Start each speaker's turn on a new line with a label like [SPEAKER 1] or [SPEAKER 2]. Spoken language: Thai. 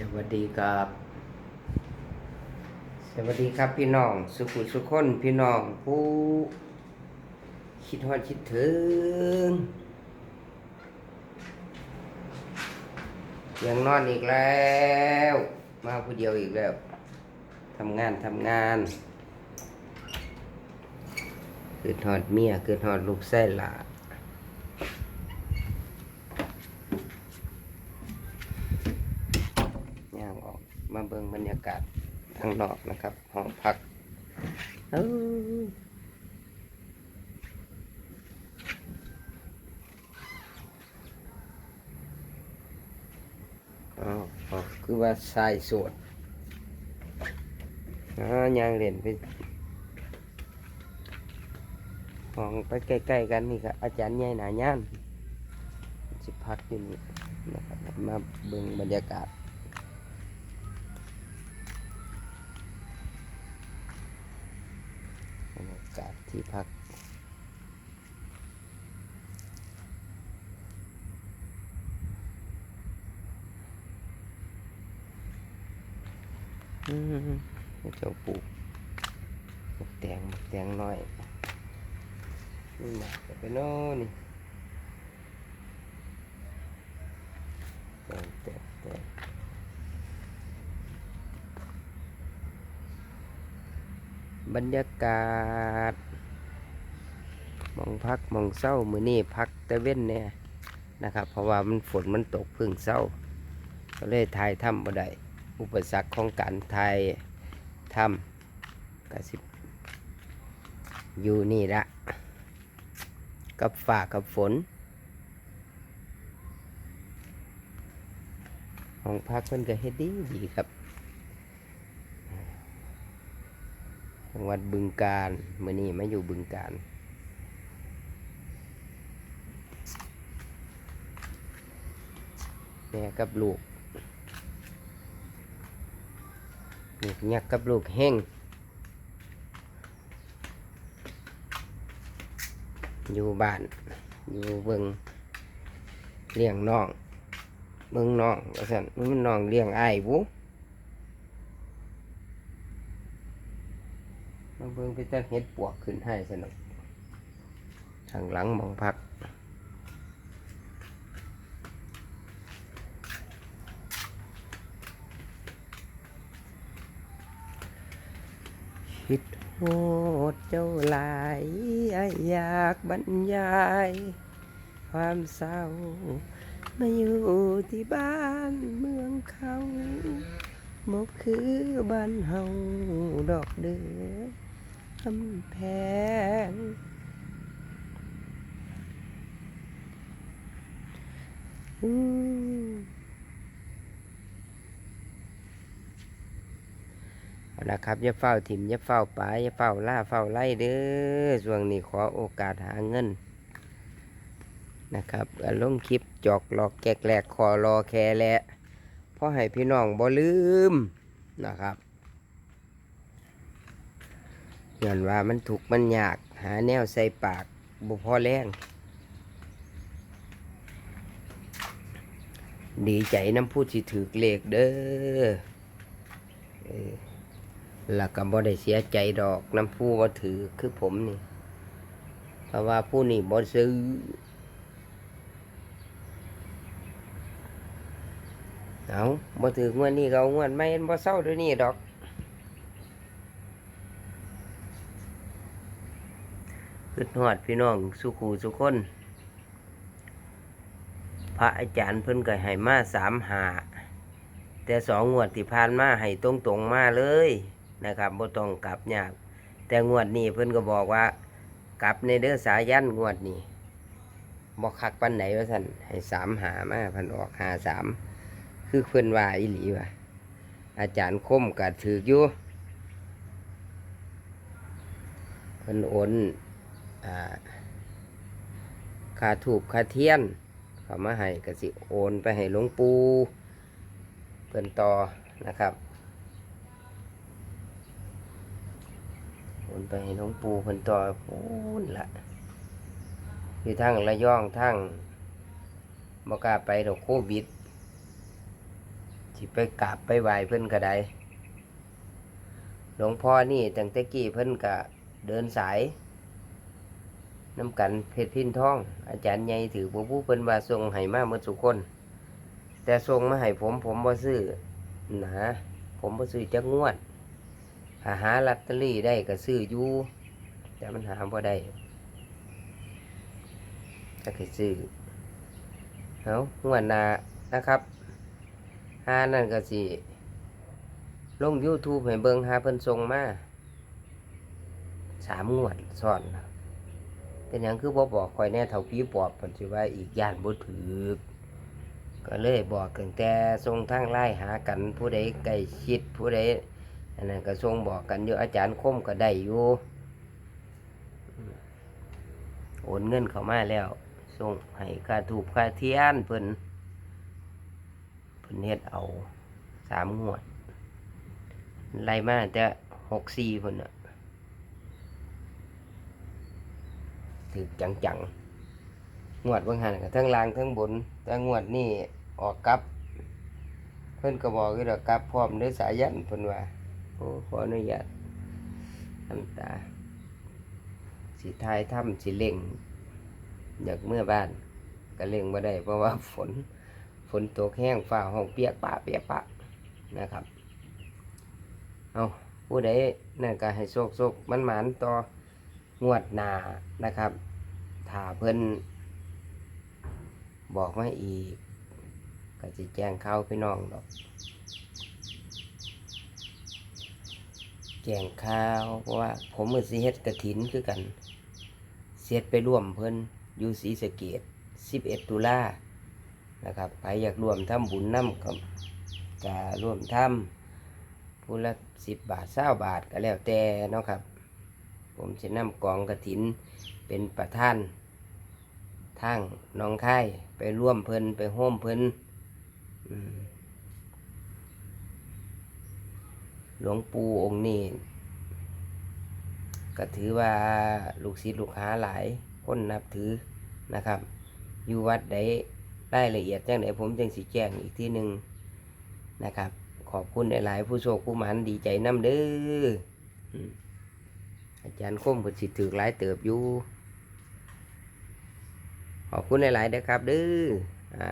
[SPEAKER 1] สวัสดีครับ สวัสดีครับพี่น้อง สุขุสุขคนพี่น้องผู้คิดฮอดคิดถึงยังนอนอีกแล้ว มาผู้เดียวอีกแล้วทำงานทำงานเกิดฮอดเมียเกิดฮอดลูกไส้หลางออก มาเบิ่งบรรยากาศข้างนอกนะครับห้องพักเอ้าอ๋อคือว่าชายสดอ๋อย่างเล่นไปห้องไปใกล้ๆกันนี่ครับอาจารย์ใหญ่หนาย่านสิพักอยู่นี่นะครับมาเบิ่งบรรยากาศ ที่พัก อืมเจ้าปลูกหมกแตงหมกแตงน้อยนี่นะไปโน่นนี่แตงแตงแตงบรรยากาศ มองพักมองเศร้ามือนี่พักตะเว้นเนี่ยนะครับ เพราะว่ามันฝนมันตกเพึ่งเศร้า ก็เลยถ่ายถ้ำบ่ได้อุปสรรคของการถ่ายถ้ำกสิบอยู่นี่ละกับฝ่ากับฝนห้องพักเพิ่นก็เฮ็ดดีดีครับจังหวัดบึงกาฬมื่อนี้มาอยู่บึงกาฬ ม่กับลูกลูกยักษ์กับลูกเฮงอยู่บ้าน อยู่เบิงเลี้ยงน้องเบิงน้องว่าซั่นมันน้องเลี้ยงไอ้บุมาเบิ่งไปจะเฮ็ดปวกขึ้นให้สนุกทางหลังมองพัก โหดเจ้าหลายอยอยากบรรยาย ความเศร้ามาอยู่ที่บ้านเมืองเขาบกคือบ้านเฮาดอกเดือคำแพงอื มเอาละครับอย่าเฝ้าถิ่มอย่าเฝ้าป่าอย่าเฝ้าล่าเฝ้าไล่เด้อช่วงนี้ขอโอกาสหาเงินนะครับลงคลิปจอกหลอกแกกแหลกคอรอแคแหละเพราะให้พี่น้องบ่ลืมนะครับย้อนว่ามันถูกมันยากหาแนวใส่ปากบ่พอแรงดีใจน้ำพูดสิถือเลขเด้อ แล้วก็บ่ได้เสียใจดอกน้ำผู้ว่าถือคือผมนี่ เพราะว่าผู้นี่บ่ซื้อ เอาบ่ถืองวดนี้เอางวดไม่บ่เศร้าด้วยนี่ดอก ขึ้นหอดพี่น้องสุขูสุคน พระอาจารย์เพิ่นก็ให้มาสามหาแต่สองงวดที่ผ่านมาให้ตรงตรงๆมาเลย นะครับบ่ต้องกลับยาก แต่งวดนี้เพิ่นก็บอกว่ากลับในเด้อสายันงวดนี้บ่คักปันไหนว่าซั่นให้สามหามาพันออกหาสามคือเพิ่นว่าอีหลีว่ะอาจารย์คมกัดถืออยู่เพิ่นโอนอ่าค่าถูกคาเทียน เขามาให้กสิโอนไปให้หลวงปู่เพิ่นต่อนะครับโอ นไปห้หลวงปู่เพิ่นต่อโอ้นละอยู่ทั้งระยองทั้งบ่กล้าไปดอกโควิดสิไปกราบไปไหว้เพิ่นก็ได้หลวงพ่อนี่ตั้งแต่กี้เพิ่นก็เดินสายน้ำกันเพชรพินทอง อาจารย์ใหญ่ถือบ่ผู้เพิ่นว่าส่งให้มาหมดทุกคน แต่ส่งมาให้ผมผมบ่ซื้อนะผมบ่ซื้อจักงวด หาหาลอตเตอรี่ได้ก็ซื้ออยู่แต่มันหาบ่ได้ก็คือซื้อเอางวดหน้านะครับหานั่นก็สิลง YouTube ให้เบิ่งหาเพิ่นส่งมาสามงวดซ้อนเป็นหยังคือบ่บอกข่อยแน่เท่าพี่ปอบเพิ่นสิว่าอีกย่านบ่ถูกก็เลยบอกตั้งแต่ทรงทางไล่หากันผู้ใดใกล้ชิดผู้ใด อันนั้นก็ทรงบอกกันอยู่อาจารย์คมก็ได้อยู่โอนเงินเข้ามาแล้วส่งให้ค่าถูกค่าเทียนเพิ่นเพิ่นเฮ็ดเอาสามงวดไล่มาแต่หกสี่เพิ่นน่ะถือจังๆงวดบางหันกับทั้งล่างทั้งบน แต่งวดนี่ออกกลับ เพิ่นก็บอกอยู่ดอกกลับพร้อมด้วยสายันเพิ่นว่า โอ้ขออนุญาตน้ำตาสิทายถ้ำสิเล่ง อยากเมื่อบ้านก็เล่งมาได้ เพราะว่าฝนฝนตกแห้งฟ้าห้องเปียกปะเปียกปะนะครับ เอาผู้ใดนั่นก็ให้โชคโชคมันหมานต่องวดหนานะครับถ้าเพิ่นบอกมาอีก ก็จะแจ้งเข่าพี่น้องดอก แจ้งข่าว เพราะว่าผมมือสิเฮ็ดกระถินคือกันเสียดไปร่วมเพิ่นอยู่ศรีสะเกด11 ตุลานะครับใครอยากร่วมทำบุญน้ำก็จะร่วมทำผู้ละ10บบาท20บาทก็แล้วแต่นะครับ ผมจะนำกองกระถินเป็นประธานทางน้องค่ายไปร่วมเพิ่นไปโฮมเพิ่นอืม หลวงปู่องค์นี้ก็ถือว่าลูกศิษย์ลูกหาหลายคนนับถือนะครับ อยู่วัดใดรายละเอียดจังไหนผมจังสิแจ้งอีกที่หนึ่งนะครับ ขอบคุณหลาย ๆ ผู้โชคผู้มันดีใจน้ำเด้ออาจารย์คมเพิ่นสิถือหลายเติบอยู่ ขอบคุณหลาย ๆ นะครับเด้ออ่า